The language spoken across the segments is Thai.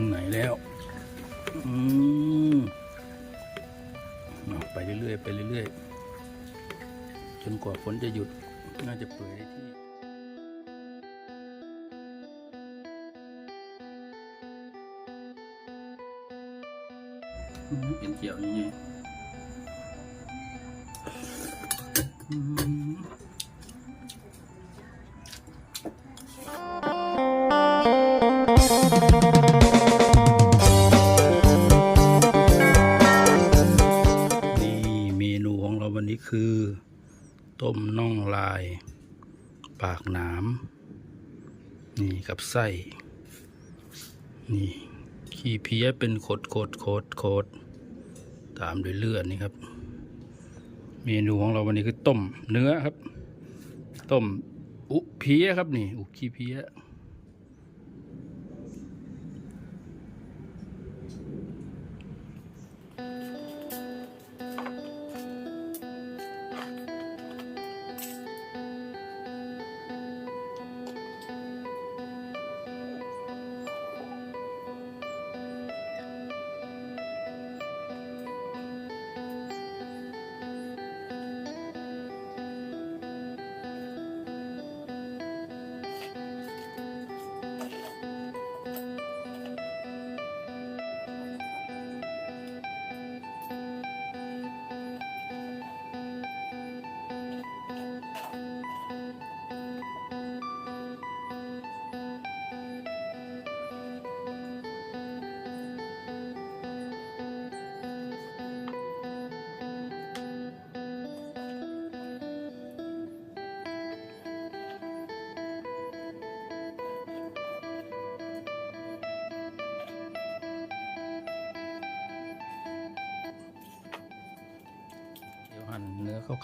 ถึงไหนแล้ว อืมเอาไปเรื่อยๆ ไปเรื่อยๆ จนกว่าฝนจะหยุด น่าจะเปื่อยได้ที่เป็นเกี่ยวนี่ไง คือ ต้มน่องลาย ปากหนามนี่กับไส้ นี่ ขี้เพี้ยเป็นโคดโคดโคดโคดตามด้วยเลือดนี่ครับ เมนูของเราวันนี้คือต้มเนื้อครับ ต้มอุเพี้ยครับนี่ อุขี้เพี้ย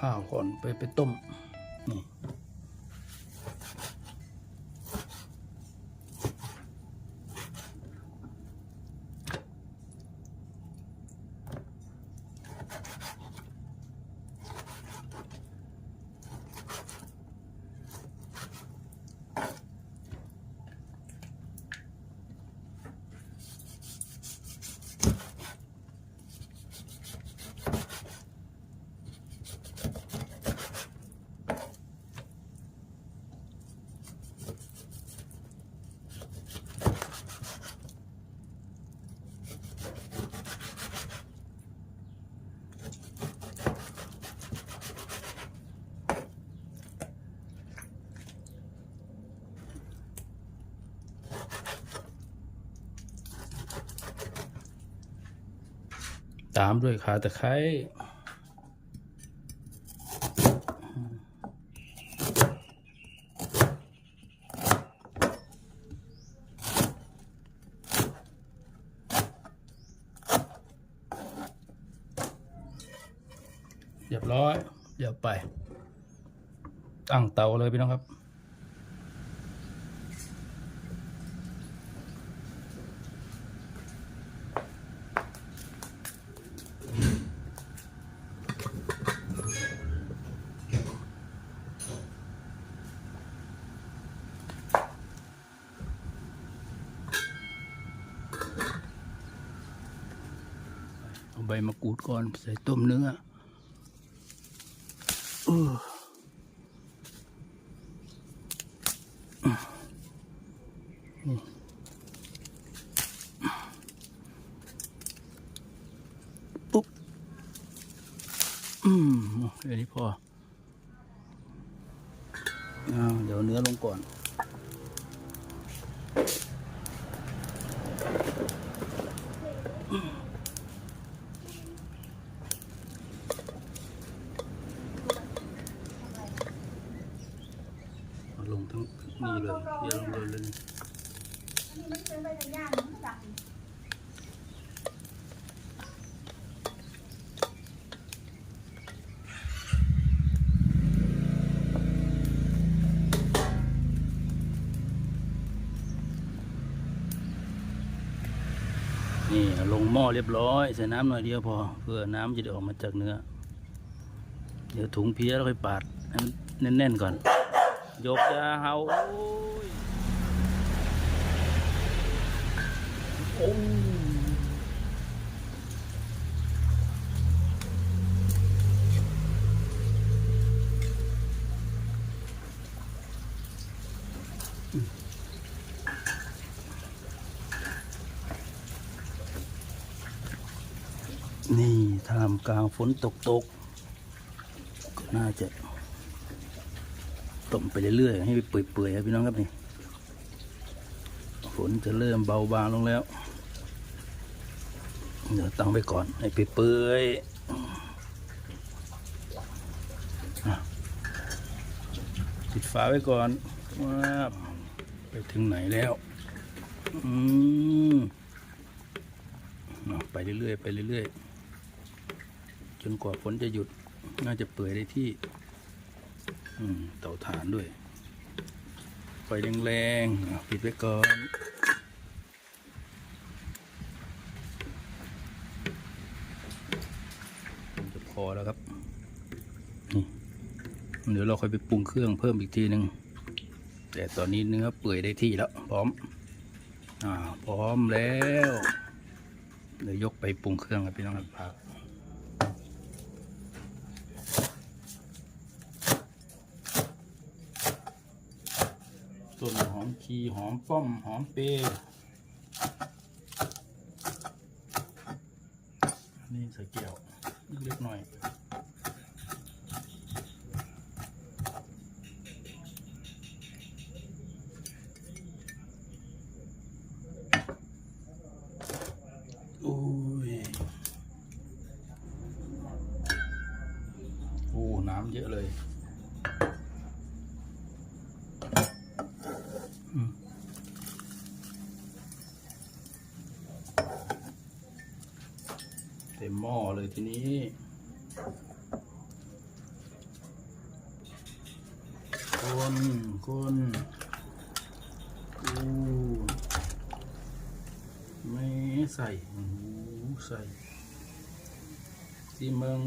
ข้าวๆก่อนไปไปต้มนี่ ตามด้วยขาตะไคร้เรียบร้อย เดี๋ยวไป ตั้งเตาเลยพี่น้องครับ ใบมะกรูดก่อนใส่ต้มเนื้อเออนี่ปุ๊บ อืมเดี๋ยวนี้พออาเดี๋ยวเนื้อลงก่อน เอาลงทั้งนี่ เลยเดี๋ยวลงเลยเลยนี่ลงหม้อเรียบร้อยใส่น้ำหน่อยเดียวพอ เพื่อน้ำจะได้ออกมาจากเนื้อ เดี๋ยวถุงเพี้ยแล้วค่อยปาดให้มันแน่นๆก่อน ยกยาเฮาโอ้นี่ท่ามกลางฝนตกตกๆก็น่าจะ ต้มไปเรื่อยๆ ให้เปื่อยๆครับพี่น้องครับนี่ฝนจะเริ่มเบาบางลงแล้ว เดี๋ยวตั้งไว้ก่อนให้เปื่อยๆอะปิดฝาไว้ก่อนว้าไปถึงไหนแล้ว อืมอะไปเรื่อยๆ ไปเรื่อยๆ จนกว่าฝนจะหยุด น่าจะเปื่อยได้ที่ เตาถ่านด้วย ไฟแรงๆปิดไว้ก่อน จะพอแล้วครับ นี่เดี๋ยวเราค่อยไปปรุงเครื่องเพิ่มอีกทีหนึ่งแต่ตอนนี้เนื้อเปื่อยได้ที่แล้ว พร้อม อ่า พร้อมแล้ว เดี๋ยวยกไปปรุงเครื่องครับพี่น้องครับ ต้นหอมชีหอมป้อมหอมเปรนี่ใส่เกี่ยวเล็กๆหน่อย โอ้ย โอ้ น้ำเยอะเลยอืม เต็มหม้อเลยทีนี้คนคนอู้ไม่ใส่ใส่ซีเมือง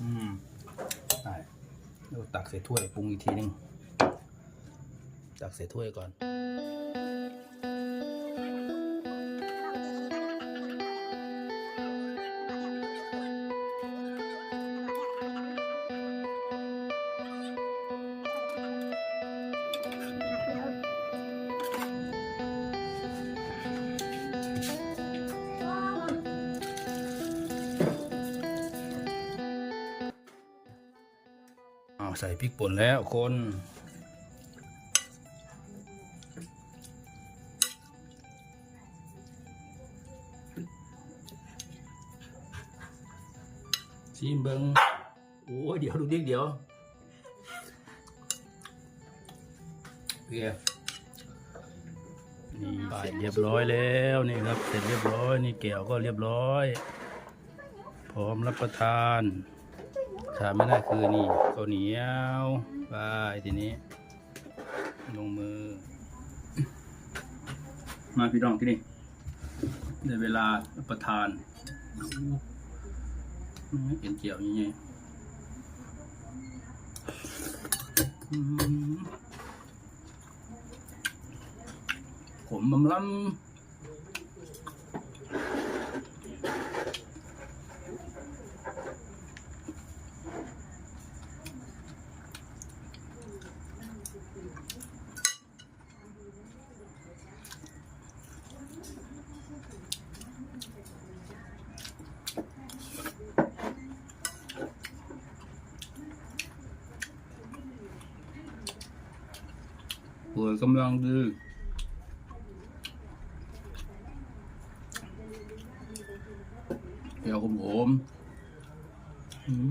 อืมได้เราตักใส่ถ้วยปรุงอีกทีหนึงตักใส่ถ้วยก่อน ใส่พริกป่นแล้วคน ชิมเบิงโอ้ยเดี๋ยวดูดิเดี๋ยวเพียนี่ใส่เรียบร้อยแล้วนี่ครับเสร็จเรียบร้อย นี่แก้วก็เรียบร้อย พร้อมรับประทาน ขาดไม่ได้คือนี่ข้าวเหนียวไปทีนี้ ลงมือ มาพี่น้องที่นี่ได้เวลารับประทานเห็นเจียวยังไงอืมขมบำล้ำ วยกำลังดีเดี๋ยวผมผมอืม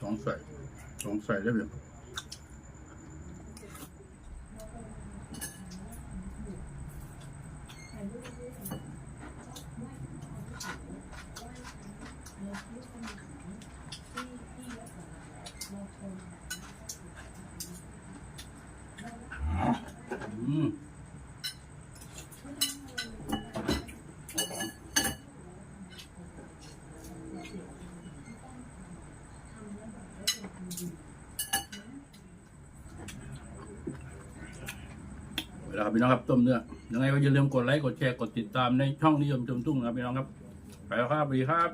สองใส่สองใส่ได้ไหมอืม เวลาครับพี่น้องครับต้มเนื้อยังไงก็อย่าลืมกดไลค์กดแชร์กดติดตามในช่องนิยมชมทุ่งนะครับพี่น้องครับไปแล้วครับสวัสดีครับ